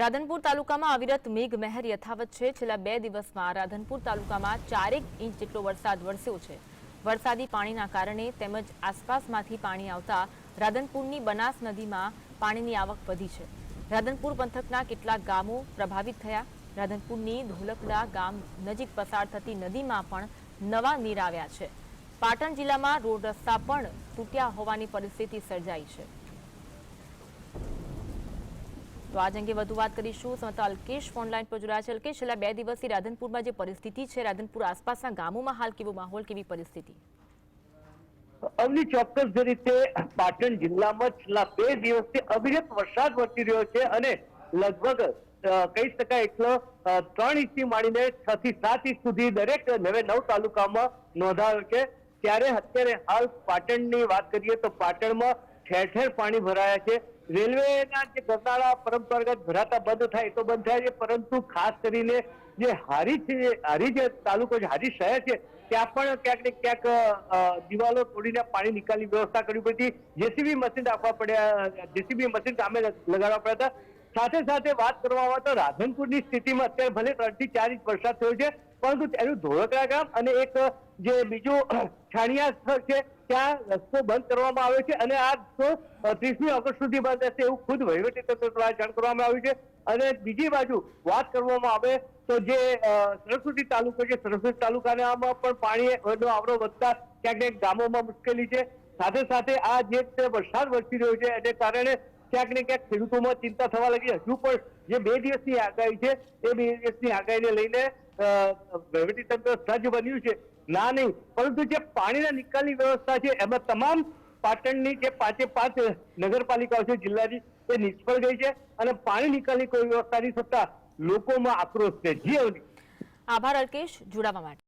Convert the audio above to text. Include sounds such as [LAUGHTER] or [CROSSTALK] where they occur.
રાધનપુર તાલુકામાં અવિરત મેઘમહેર યથાવત છે. છેલ્લા બે દિવસમાં રાધનપુર તાલુકામાં ચારેક ઇંચ જેટલો વરસાદ વરસ્યો છે. વરસાદી પાણીના કારણે તેમજ આસપાસમાંથી પાણી આવતા રાધનપુરની બનાસ નદીમાં પાણીની આવક વધી છે. રાધનપુર પંથકના કેટલાક ગામો પ્રભાવિત થયા. રાધનપુરની ધોલકડા ગામ નજીક પસાર થતી નદીમાં પણ નવા નીર આવ્યા છે. પાટણ જિલ્લામાં રોડ રસ્તા પણ તૂટ્યા હોવાની પરિસ્થિતિ સર્જાઈ છે. તો આજ અંગે વધુ વાત કરીશું. સમતા અલ્કેશ ફોનલાઈન પર જોડાયા છે. અલ્કેશ, છેલ્લા બે દિવસથી રાધનપુરમાં જે પરિસ્થિતિ છે, રાધનપુર આસપાસના ગામોમાં હાલ કેવો માહોલ, કેવી પરિસ્થિતિ? અવની ચોક્કસ જે રીતે પાટણ જિલ્લામાં છેલ્લા બે દિવસથી અવિરત વરસાદ વરસી રહ્યો છે અને લગભગ કહી શકાય એટલો ત્રણ ઇંચથી માંડીને છ થી સાત ઇંચ સુધી દરેક નવે નવ તાલુકામાં નોંધાયો છે. ત્યારે અત્યારે હાલ પાટણની વાત કરીએ તો પાટણમાં ઠેર ઠેર પાણી ભરાયા છે. રેલવેના જે ગરનાળા પરંપરાગત ભરાતા બંધ થાય તો બંધ થાય છે. પરંતુ ખાસ કરીને જે હારી છે, હારી જે તાલુકો છે, હારી શહેર છે, ત્યાં પણ ક્યાંક ને ક્યાંક દિવાલો તોડીને પાણી નિકાલની વ્યવસ્થા કરવી પડતી. જેસીબી મશીન રાખવા પડ્યા, જેસીબી મશીન કામે લગાડવા પડ્યા હતા. સાથે સાથે વાત કરવામાં આવે તો રાધનપુરની સ્થિતિમાં અત્યારે ભલે ત્રણથી ચાર ઇંચ વરસાદ થયો છે પરંતુ તેનું ધોળકડા ગામ અને એક જે બીજું [CLEARS THROAT] છાણિયા સ્થળ છે, ત્યાં રસ્તો બંધ કરવામાં આવ્યો છે અને આ રસ્તો ત્રીસમી ઓગસ્ટ સુધી બંધ રહેશે એવું ખુદ વહીવટી તંત્ર દ્વારા જાણ કરવામાં આવ્યું છે. અને બીજી બાજુ વાત કરવામાં આવે તો જે સરસ્વતી તાલુકો છે, સરસ્વતી તાલુકાનામાં પણ પાણીનો આવરો વધતા ક્યાંક ક્યાંક ગામોમાં મુશ્કેલી છે. સાથે સાથે આ જે વરસાદ વરસી રહ્યો છે એને કારણે ક્યાંક ને ક્યાંક ખેડૂતોમાં ચિંતા થવા લાગી. હજુ પણ જે બે દિવસની આગાહી છે, એ બે દિવસની આગાહીને લઈને વહીવટી તંત્ર સજ્જ બન્યું છે. ના નહીં, પરંતુ જે પાણીના નિકાલની વ્યવસ્થા છે, એમાં તમામ પાટણની જે પાંચે પાંચ નગરપાલિકાઓ છે, જિલ્લાની, એ નિષ્ફળ ગઈ છે અને પાણી નિકાલની કોઈ વ્યવસ્થા નહીં થતા લોકોમાં આક્રોશ છે. જી અવની. આભાર અલ્કેશ, જોડાવા માટે.